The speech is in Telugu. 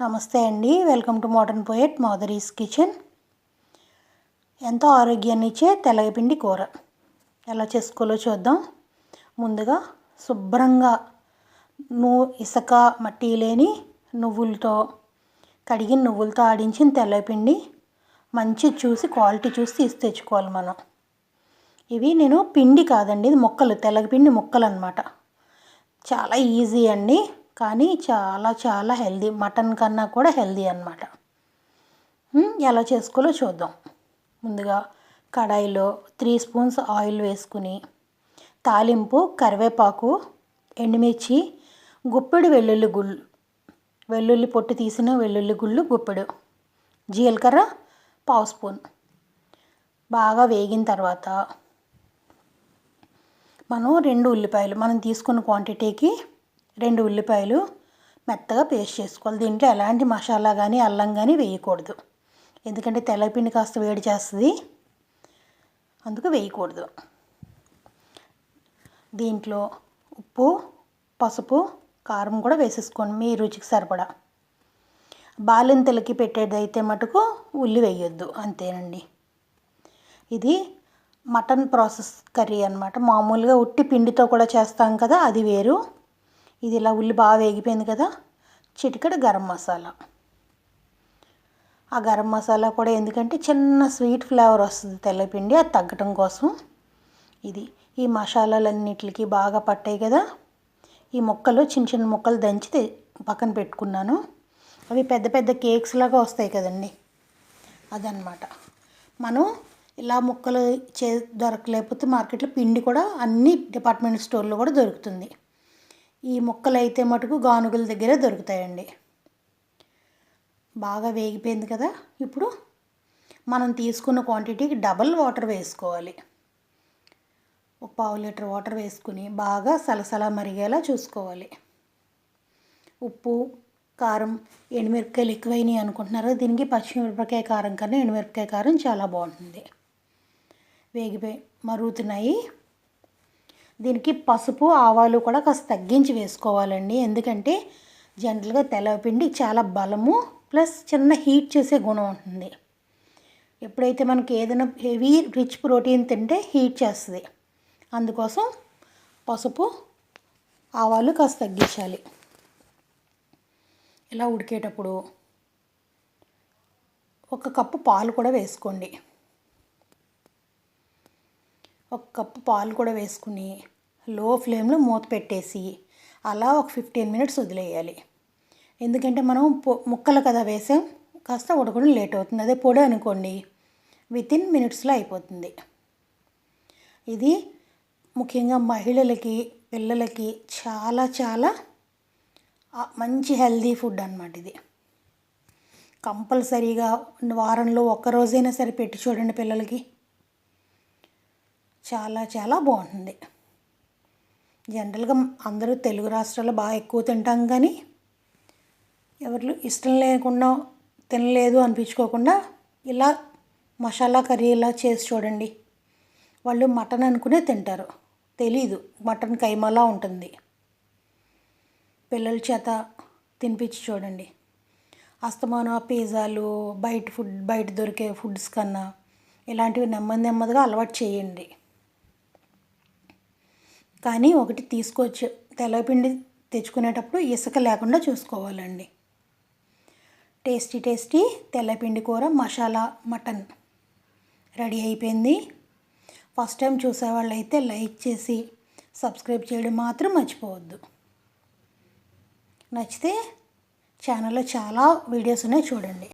నమస్తే అండి. వెల్కమ్ టు మోడర్న్ పోయట్ మాదరీస్ కిచెన్. ఎంతో ఆరోగ్యాన్ని ఇచ్చే తెల్లగపిండి కూర. ఎలా చేసుకోవాలో చూద్దాం. ముందుగా శుభ్రంగా నువ్వు ఇసుక మట్టి లేని నువ్వులతో కడిగిన నువ్వులతో ఆడించిన తెల్లపిండి మంచి చూసి క్వాలిటీ చూసి తీసి తెచ్చుకోవాలి మనం. ఇవి నేను పిండి కాదండి ఇది మొక్కలు తెల్లగపిండి మొక్కలు అనమాట చాలా ఈజీ అండి. కానీ చాలా చాలా హెల్దీ. మటన్ కన్నా కూడా హెల్దీ అనమాట ఎలా చేసుకోవాలో చూద్దాం. ముందుగా కడాయిలో త్రీ స్పూన్స్ ఆయిల్ వేసుకుని తాలింపు కరివేపాకు ఎండుమిర్చి గుప్పెడు వెల్లుల్లి గుళ్ళు వెల్లుల్లి పొట్టు తీసిన వెల్లుల్లి గుళ్ళు గుప్పెడు జీలకర్ర పావు స్పూన్. బాగా వేగిన తర్వాత మనం రెండు ఉల్లిపాయలు మనం తీసుకున్న క్వాంటిటీకి రెండు ఉల్లిపాయలు మెత్తగా పేస్ట్ చేసుకోవాలి. దీంట్లో ఎలాంటి మసాలా కానీ అల్లం కానీ వేయకూడదు. ఎందుకంటే తెల్లపిండి కాస్త వేడి చేస్తుంది. అందుకు వేయకూడదు. దీంట్లో ఉప్పు పసుపు కారం కూడా వేసేసుకోండి. మీ రుచికి సరిపడా. బాలింతలకి పెట్టేదైతే మటుకు ఉల్లి వేయొద్దు. అంతేనండి. ఇది మటన్ ప్రాసెస్ కర్రీ అనమాట మామూలుగా ఉట్టి పిండితో కూడా చేస్తాం కదా అది వేరు. ఇది ఇలా ఉల్లి బాగా వేగిపోయింది కదా చిటికడ గరం మసాలా. ఆ గరం మసాలా కూడా ఎందుకంటే చిన్న స్వీట్ ఫ్లేవర్ వస్తుంది తెల్లపిండి అది తగ్గటం కోసం. ఇది ఈ మసాలాలన్నిటికి బాగా పట్టాయి కదా. ఈ ముక్కలు చిన్న చిన్న ముక్కలు దంచి పక్కన పెట్టుకున్నాను. అవి పెద్ద పెద్ద కేక్స్ లాగా వస్తాయి కదండి. అదనమాట మనం ఇలా ముక్కలు చే దొరకలేకపోతే మార్కెట్లో పిండి కూడా అన్ని డిపార్ట్మెంట్ స్టోర్లో కూడా దొరుకుతుంది. ఈ ముక్కలు అయితే మటుకు గానుగుల దగ్గర దొరుకుతాయండి. బాగా వేగిపోయింది కదా. ఇప్పుడు మనం తీసుకున్న క్వాంటిటీకి డబల్ వాటర్ వేసుకోవాలి. ఒక పావు లీటర్ వాటర్ వేసుకుని బాగా సలసలా మరిగేలా చూసుకోవాలి. ఉప్పు కారం ఎండుమిరపకాయలు ఎక్కువైనాయి అనుకుంటున్నారు? దీనికి పచ్చిమిరపకాయ కారం కన్నా ఎండుమిరపకాయ కారం చాలా బాగుంటుంది. వేగిపోయి మరుగుతున్నాయి. దీనికి పసుపు ఆవాలు కూడా కాస్త తగ్గించి వేసుకోవాలండి. ఎందుకంటే జనరల్గా తెల్లపిండి చాలా బలము ప్లస్ చిన్న హీట్ చేసే గుణం ఉంటుంది. ఎప్పుడైతే మనకి ఏదైనా హెవీ రిచ్ ప్రోటీన్ తింటే హీట్ చేస్తుంది. అందుకోసం పసుపు ఆవాలు కాస్త తగ్గించాలి. ఇలా ఉడికేటప్పుడు ఒక కప్పు పాలు కూడా వేసుకోండి. ఒక కప్పు పాలు కూడా వేసుకుని లో ఫ్లేమ్లో మూత పెట్టేసి అలా ఒక ఫిఫ్టీన్ మినిట్స్ వదిలేయాలి. ఎందుకంటే మనం ముక్కలు కదా వేసాం కాస్త ఉడకడం లేట్ అవుతుంది. అదే పొడి అనుకోండి వితిన్ మినిట్స్లో అయిపోతుంది. ఇది ముఖ్యంగా మహిళలకి పిల్లలకి చాలా చాలా మంచి హెల్దీ ఫుడ్ అనమాట ఇది. కంపల్సరీగా వారంలో ఒక్కరోజైనా సరే పెట్టి చూడండి పిల్లలకి. చాలా చాలా బాగుంటుంది. జనరల్గా అందరూ తెలుగు రాష్ట్రాల్లో బాగా ఎక్కువ తింటాం కానీ ఎవరు ఇష్టం లేకుండా తినలేదు అనిపించుకోకుండా ఇలా మసాలా కర్రీ ఇలా చేసి చూడండి. వాళ్ళు మటన్ అనుకునే తింటారు. తెలీదు. మటన్ కైమాలా ఉంటుంది. పిల్లల చేత తినిపించి చూడండి. అస్తమానం పిజ్జాలు బయట ఫుడ్ బయట దొరికే ఫుడ్స్ కన్నా ఇలాంటివి నెమ్మది నెమ్మదిగా అలవాటు చేయండి. కానీ ఒకటి తీసుకొచ్చి తెల్లపిండి తెచ్చుకునేటప్పుడు ఇసుక లేకుండా చూసుకోవాలండి. టేస్టీ టేస్టీ తెల్లపిండి కూర మసాలా మటన్ రెడీ అయిపోయింది. ఫస్ట్ టైం చూసేవాళ్ళు అయితే లైక్ చేసి సబ్స్క్రైబ్ చేయడం మాత్రం మర్చిపోవద్దు. నచ్చితే ఛానల్లో చాలా వీడియోస్ ఉన్నాయి చూడండి.